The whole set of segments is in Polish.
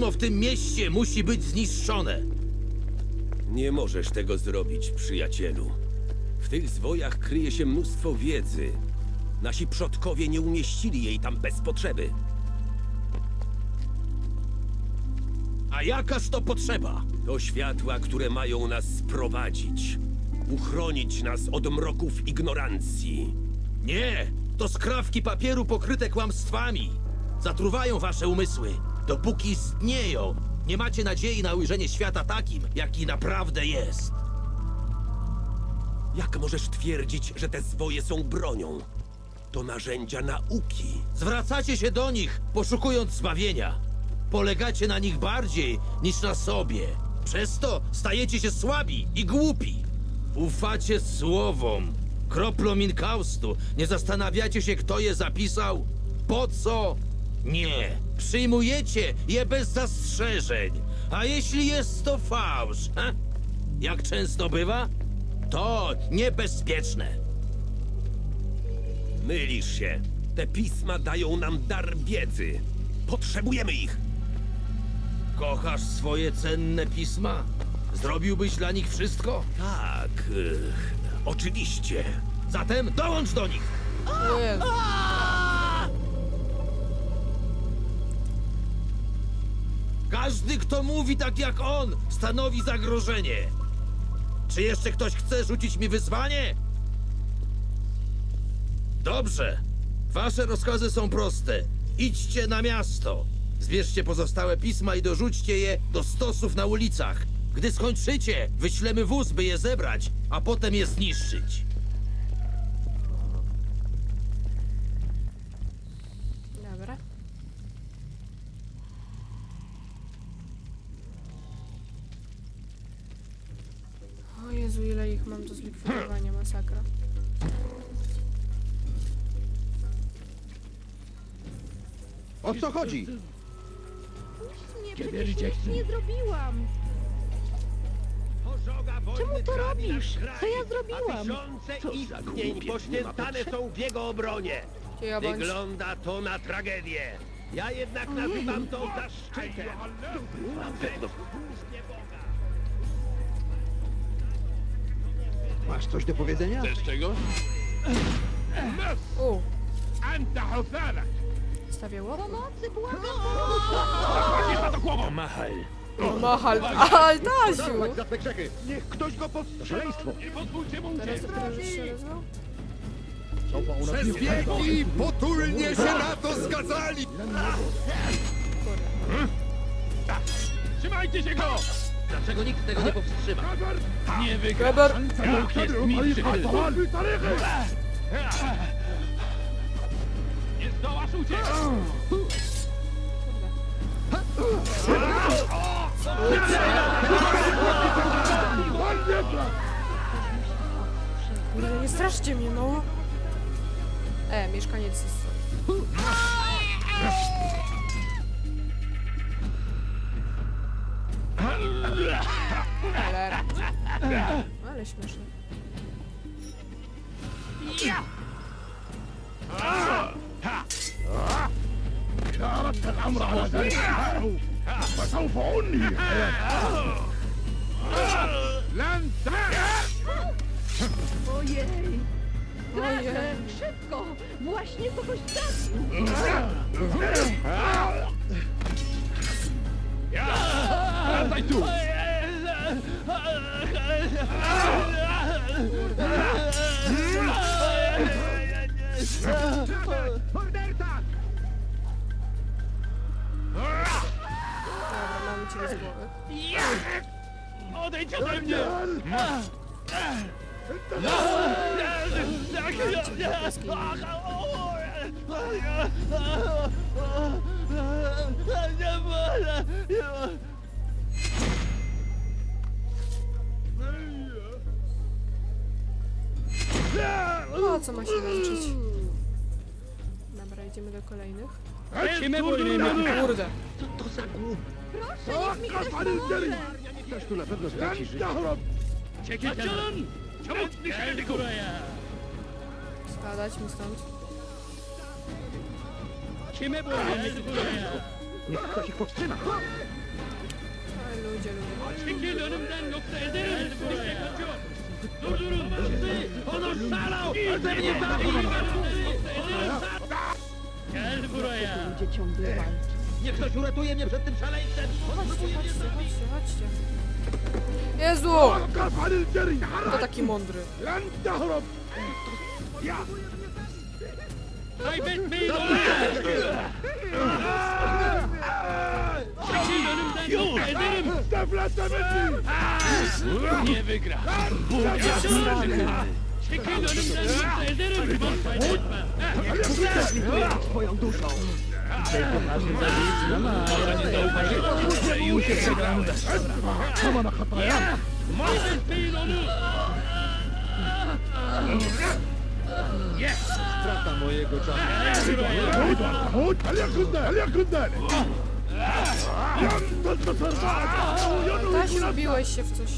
W tym mieście musi być zniszczone. Nie możesz tego zrobić, przyjacielu. W tych zwojach kryje się mnóstwo wiedzy. Nasi przodkowie nie umieścili jej tam bez potrzeby. A jakaż to potrzeba? To światła, które mają nas sprowadzić. Uchronić nas od mroków ignorancji. Nie, to skrawki papieru pokryte kłamstwami. Zatruwają wasze umysły. Dopóki istnieją, nie macie nadziei na ujrzenie świata takim, jaki naprawdę jest. Jak możesz twierdzić, że te zwoje są bronią? To narzędzia nauki. Zwracacie się do nich, poszukując zbawienia. Polegacie na nich bardziej niż na sobie. Przez to stajecie się słabi i głupi. Ufacie słowom, kroplom inkaustu. Nie zastanawiacie się, kto je zapisał? Po co? Nie. Przyjmujecie je bez zastrzeżeń. A jeśli jest to fałsz, ha? jak często bywa? To niebezpieczne. Mylisz się. Te pisma dają nam dar wiedzy. Potrzebujemy ich. Kochasz swoje cenne pisma? Zrobiłbyś dla nich wszystko? Tak, ech, oczywiście. Zatem dołącz do nich! O Jezu. Każdy, kto mówi tak jak on, stanowi zagrożenie. Czy jeszcze ktoś chce rzucić mi wyzwanie? Dobrze. Wasze rozkazy są proste. Idźcie na miasto. Zbierzcie pozostałe pisma i dorzućcie je do stosów na ulicach. Gdy skończycie, wyślemy wóz, by je zebrać, a potem je zniszczyć. Co chodzi? Nie, przecież nic nie zrobiłam. Czemu to robisz? Co ja zrobiłam? Tysiące istnień poświęcane są w jego obronie. Bądź? Wygląda to na tragedię. Ja jednak nazywam to zaszczytem. Masz coś do powiedzenia? U. Stawię łop? Pomocy, błagam! Mahal. Aj, Tasiu! Za te grzechy! Niech ktoś go powstrzyma! Szaleństwo! Teraz się rozwał? Przez wieki potulnie się na to zgadzali! Trzymajcie się go! Dlaczego nikt tego nie powstrzyma? Nie wygra. Weber! Bóg jest mi przychylny. Nie zdołasz uciec! Kurde, nie straszcie mnie, no! E, mieszkaniec jest... Ale... Ale śmieszne. Ojej! Ojej. Szybko! Właśnie kogoś trafił! Wracaj tu! Dobra, cię z głowy. Odejdź ode mnie! Po co ma się męczyć? Dobra, idziemy do kolejnych. Kurde. Proszę, niech mi ktoś pomoże! Ktoś tu na pewno straci życie. Spadać mi stąd. Niech ktoś ich powstrzyma. Ay ludzie, ludzie. Çekil önümden yoksa ederim. İşte kaçıyor. Durdurun. Onu szalał! Nie zabij! Gel buraya. Ludzie ciągle walczą. Niech ktoś uratuje mnie przed tym szaleńcem! On Chodźcie, próbuje mnie chodźcie, zabić! chodźcie. Jezu! To taki mądry. Najpierw mi do Już! Nie wygra! Çekil önümden! Ederim! Twoją duszą! Tak więcej poważnie zabić. No, ale nie zauważyłem, że już się przegrałem. Ja! Mamy pilonu! Jest! Strata mojego czasu. Taś, ubiłeś się w coś.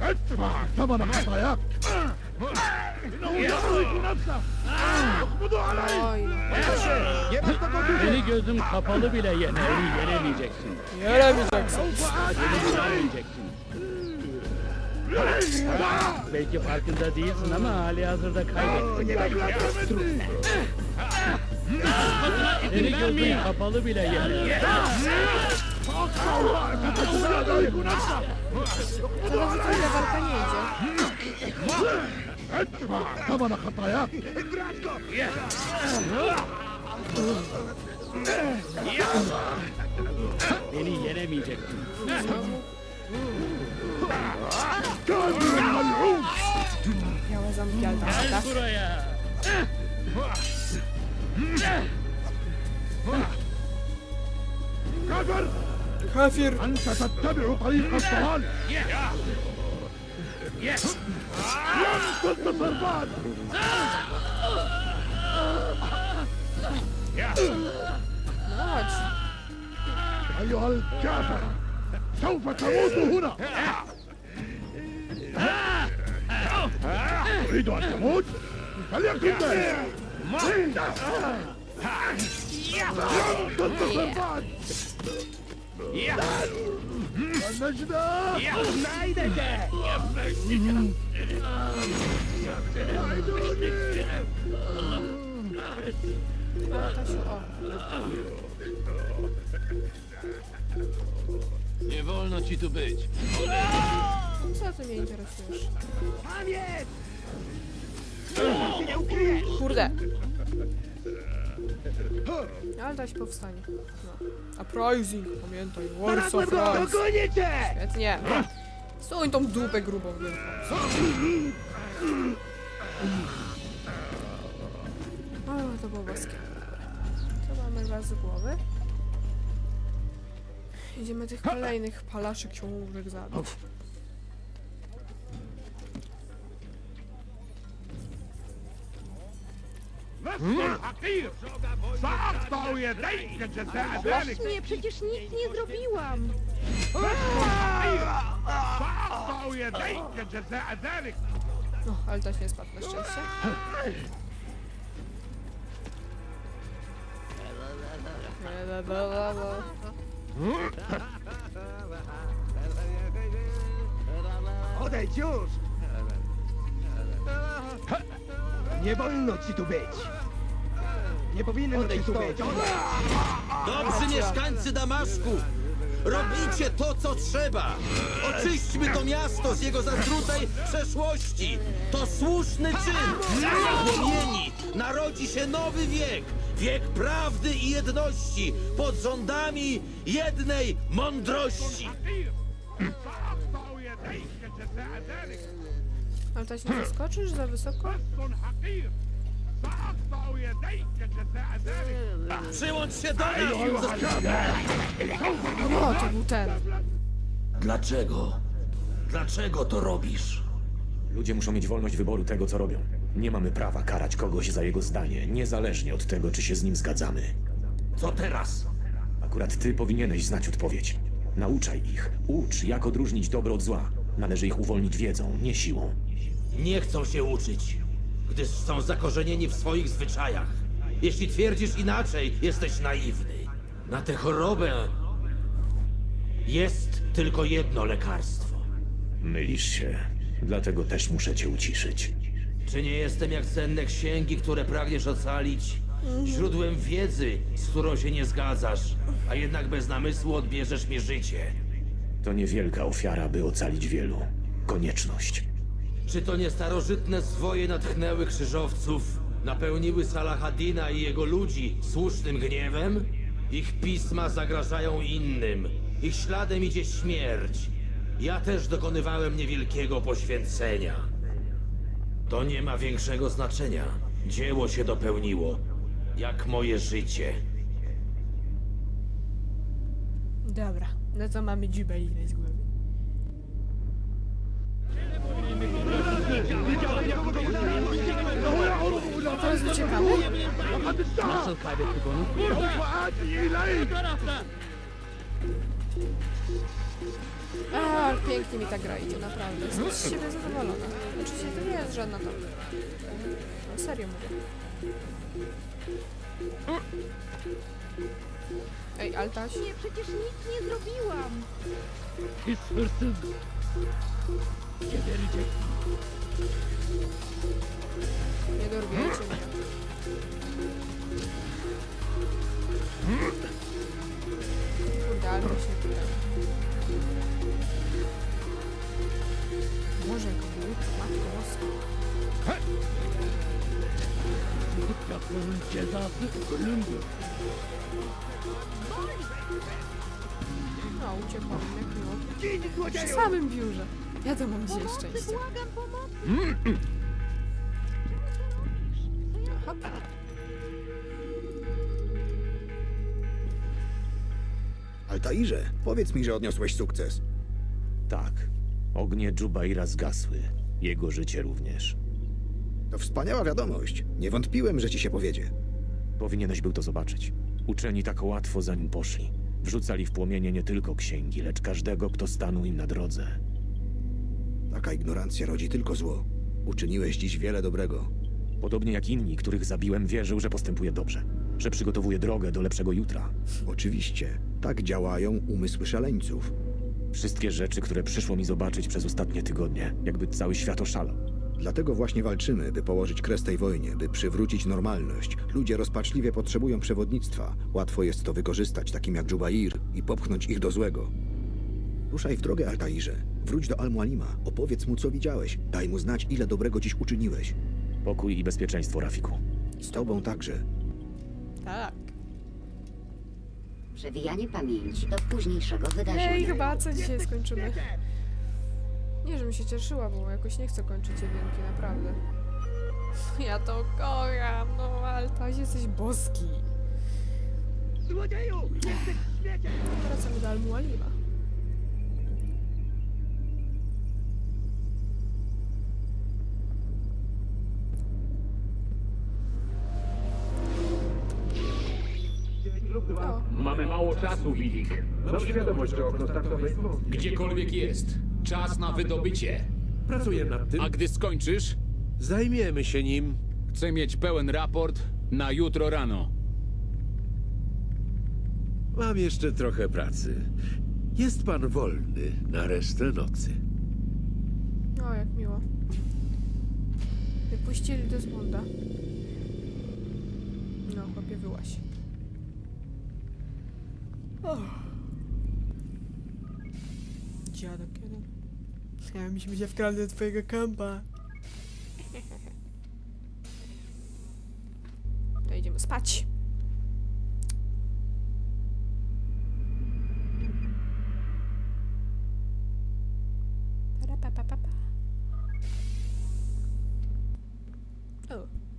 Etwas, was man dabei hat. Beni gözüm kapalı bile yene, yenemeyeceksin. Yaramayacaksın. Yenemeyeceksin. Belki farkında değilsin ama hali hazırda kaybettin. Beni gözüm kapalı bile yene. Teraz to idę, walka nie idzie. ادفع ثمن خطاياك. يا كافر كافر. أنت تتبع طريق الضلال. لن تنتصر بعد No chodź. أيها الكافر سوف تموت هنا تريد أن تموت؟ فليكن ذلك لن تنتصر بعد Ja! Ja znajdę cię! Nie wolno ci tu być. Co ty mnie interesujesz? Pamięć! Nie ukryjesz! Kurde. Ale daś powstanie. No. Uprising, pamiętaj. Warsaw Rise. Świetnie. Suń tą dupę grubą wielką. O, to było boskie. Co mamy raz z głowy? Idziemy tych kolejnych palaczy książek zabić. Właśnie, przecież nic nie zrobiłam. No, ale to nie spadł na szczęście. Odejdź już! Nie wolno ci tu być! Nie powinien tej słuchać. Dobrzy mieszkańcy Damaszku! Robicie to, co trzeba! Oczyśćmy to miasto z jego zatrutej przeszłości! To słuszny czyn! Płomieni! Narodzi się nowy wiek! Wiek prawdy i jedności! Pod rządami jednej mądrości! Ale to się nie zaskoczysz za wysoko? Przyłącz się do nas! No, to był ten. Dlaczego? Dlaczego to robisz? Ludzie muszą mieć wolność wyboru tego, co robią. Nie mamy prawa karać kogoś za jego zdanie, niezależnie od tego, czy się z nim zgadzamy. Co teraz? Akurat ty powinieneś znać odpowiedź. Nauczaj ich. Ucz, jak odróżnić dobro od zła. Należy ich uwolnić wiedzą, nie siłą. Nie chcą się uczyć, gdyż są zakorzenieni w swoich zwyczajach. Jeśli twierdzisz inaczej, jesteś naiwny. Na tę chorobę jest tylko jedno lekarstwo. Mylisz się. Dlatego też muszę cię uciszyć. Czy nie jestem jak cenne księgi, które pragniesz ocalić? Źródłem wiedzy, z którą się nie zgadzasz, a jednak bez namysłu odbierzesz mi życie. To niewielka ofiara, by ocalić wielu. Konieczność. Czy to nie starożytne zwoje natchnęły krzyżowców, napełniły Salahadina i jego ludzi słusznym gniewem? Ich pisma zagrażają innym, ich śladem idzie śmierć. Ja też dokonywałem niewielkiego poświęcenia. To nie ma większego znaczenia. Dzieło się dopełniło, jak moje życie. Dobra, no to mamy dziubę ile z głowy. uciekamy? Nasıl kaybetti bunu? A, pięknie mi tak gra idzie, naprawdę. Jestem z siebie zadowolona. Znaczy, Oczywiście to nie jest żadna to. No, serio mówię. Ej, Altaś. Nie, przecież nic nie zrobiłam. His hırsız. Geberecek. No, uciekłam, jak miło. Przy samym biurze. Ja to mam dzisiaj szczęście. błagam pomocy. Hop. Altairze, powiedz mi, że odniosłeś sukces. Tak. Ognie Dżubaira zgasły. Jego życie również. To wspaniała wiadomość. Nie wątpiłem, że ci się powiedzie. Powinieneś był to zobaczyć. Uczeni tak łatwo za nim poszli. Wrzucali w płomienie nie tylko księgi, lecz każdego, kto stanął im na drodze. Taka ignorancja rodzi tylko zło. Uczyniłeś dziś wiele dobrego. Podobnie jak inni, których zabiłem, wierzył, że postępuje dobrze. Że przygotowuje drogę do lepszego jutra. Oczywiście, tak działają umysły szaleńców. Wszystkie rzeczy, które przyszło mi zobaczyć przez ostatnie tygodnie, jakby cały świat oszalał. Dlatego właśnie walczymy, by położyć kres tej wojnie, by przywrócić normalność. Ludzie rozpaczliwie potrzebują przewodnictwa. Łatwo jest to wykorzystać, takim jak Dżubair, i popchnąć ich do złego. Ruszaj w drogę, Altairze. Wróć do Al-Mualima. Opowiedz mu, co widziałeś. Daj mu znać, ile dobrego dziś uczyniłeś. Pokój i bezpieczeństwo, Rafiku. Z tobą także. Tak. Przewijanie pamięci do późniejszego wydarzenia. Ej, chyba co dzisiaj skończymy? Nie, żebym się cieszyła, bo jakoś nie chcę kończyć jedynki, naprawdę. Ja to kocham, no Altaś, jesteś boski. Złodzieju! Jesteś w świecie! Wracamy do Al-Mualima. O, Mamy mało czasu, Widik. Masz świadomość, że okno startowe jest wąskie. Gdziekolwiek jest. Czas na wydobycie. Pracuję nad tym. A gdy skończysz, Zajmiemy się nim. chcę mieć pełen raport na jutro rano. Mam jeszcze trochę pracy. Jest pan wolny na resztę nocy. o, jak miło. Wypuścili Desmonda. No, chłopie, wyłaś. Oh. Dziadek. Ja myśmy się wkradli do twojego kampa. To idziemy spać.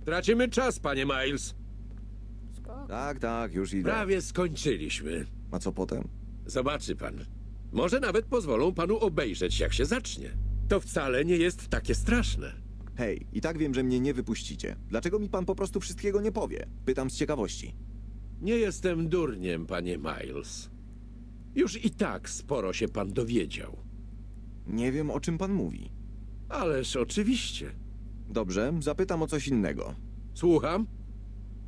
Tracimy czas, panie Miles. spoko. Tak, tak, już idę. Prawie skończyliśmy. A co potem? Zobaczy pan. Może nawet pozwolą panu obejrzeć, jak się zacznie. To wcale nie jest takie straszne. Hej, i tak wiem, że mnie nie wypuścicie. Dlaczego mi pan po prostu wszystkiego nie powie? Pytam z ciekawości. Nie jestem durniem, panie Miles. Już i tak sporo się pan dowiedział. Nie wiem, o czym pan mówi. Ależ oczywiście. Dobrze, zapytam o coś innego. Słucham?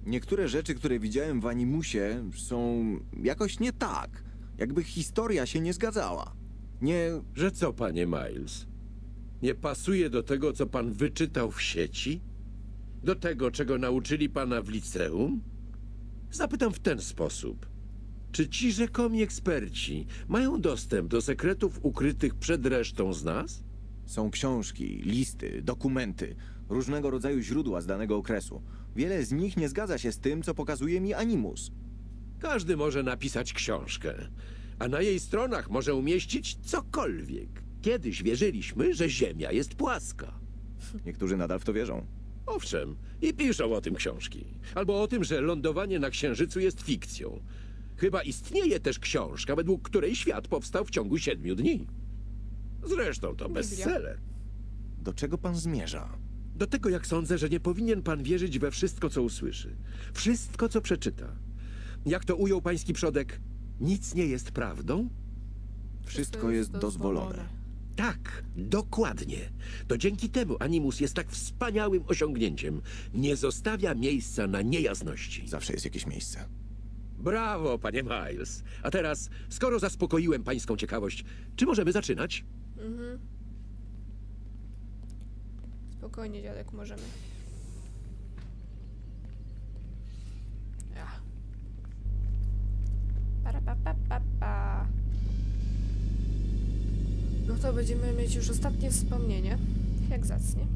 Niektóre rzeczy, które widziałem w Animusie, są jakoś nie tak. Jakby historia się nie zgadzała. Nie. Że co, panie Miles? Nie pasuje do tego, co pan wyczytał w sieci? Do tego, czego nauczyli pana w liceum? Zapytam w ten sposób. Czy ci rzekomi eksperci mają dostęp do sekretów ukrytych przed resztą z nas? Są książki, listy, dokumenty, różnego rodzaju źródła z danego okresu. Wiele z nich nie zgadza się z tym, co pokazuje mi Animus. Każdy może napisać książkę, a na jej stronach może umieścić cokolwiek. Kiedyś wierzyliśmy, że Ziemia jest płaska. Niektórzy nadal w to wierzą. Owszem, i piszą o tym książki. Albo o tym, że lądowanie na Księżycu jest fikcją. Chyba istnieje też książka, według której świat powstał w ciągu siedmiu dni. Zresztą to bestseller. Do czego pan zmierza? Do tego, jak sądzę, że nie powinien pan wierzyć we wszystko, co usłyszy. Wszystko, co przeczyta. Jak to ujął pański przodek, nic nie jest prawdą? Wszystko jest dozwolone. Tak, dokładnie. To dzięki temu Animus jest tak wspaniałym osiągnięciem. Nie zostawia miejsca na niejasności. Zawsze jest jakieś miejsce. Brawo, panie Miles. A teraz, skoro zaspokoiłem pańską ciekawość, czy możemy zaczynać? Spokojnie, dziadek, możemy. Para, pa, pa, pa, pa. No to będziemy mieć już ostatnie wspomnienie. Jak zacnie.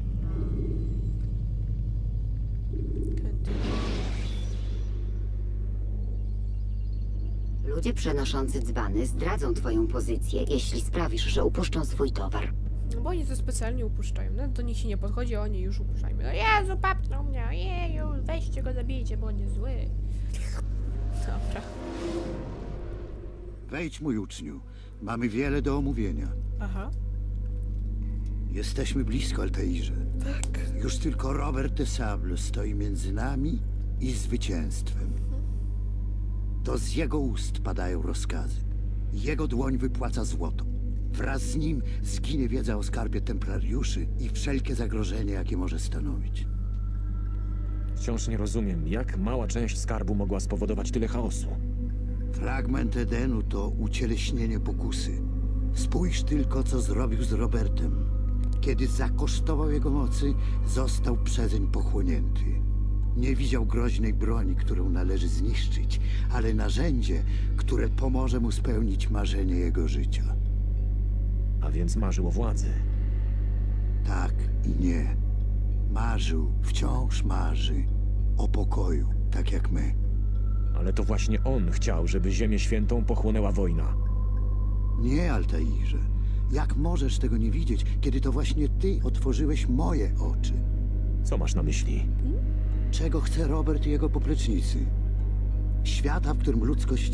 Ludzie przenoszący dzbany zdradzą twoją pozycję, jeśli sprawisz, że upuszczą swój towar. No bo oni to specjalnie upuszczają. No do nich się nie podchodzi, a oni już upuszczają. No Jezu, papnął mnie, jeju, weźcie go, zabijcie, bo on jest zły. Dobra. Wejdź, mój uczniu. Mamy wiele do omówienia. Aha. Jesteśmy blisko, Altairze. Tak. Już tylko Robert de Sable stoi między nami i zwycięstwem. To z jego ust padają rozkazy. Jego dłoń wypłaca złoto. Wraz z nim zginie wiedza o skarbie templariuszy i wszelkie zagrożenie, jakie może stanowić. Wciąż nie rozumiem, jak mała część skarbu mogła spowodować tyle chaosu. Fragment Edenu to ucieleśnienie pokusy. Spójrz tylko, co zrobił z Robertem. Kiedy zakosztował jego mocy, został przezeń pochłonięty. Nie widział groźnej broni, którą należy zniszczyć, ale narzędzie, które pomoże mu spełnić marzenie jego życia. A więc marzył o władzy. Tak i nie. Marzył, wciąż marzy o pokoju, tak jak my. Ale to właśnie on chciał, żeby Ziemię Świętą pochłonęła wojna. Nie, Altairze. Jak możesz tego nie widzieć, kiedy to właśnie ty otworzyłeś moje oczy? Co masz na myśli? Czego chce Robert i jego poplecznicy? Świata, w którym ludzkość jest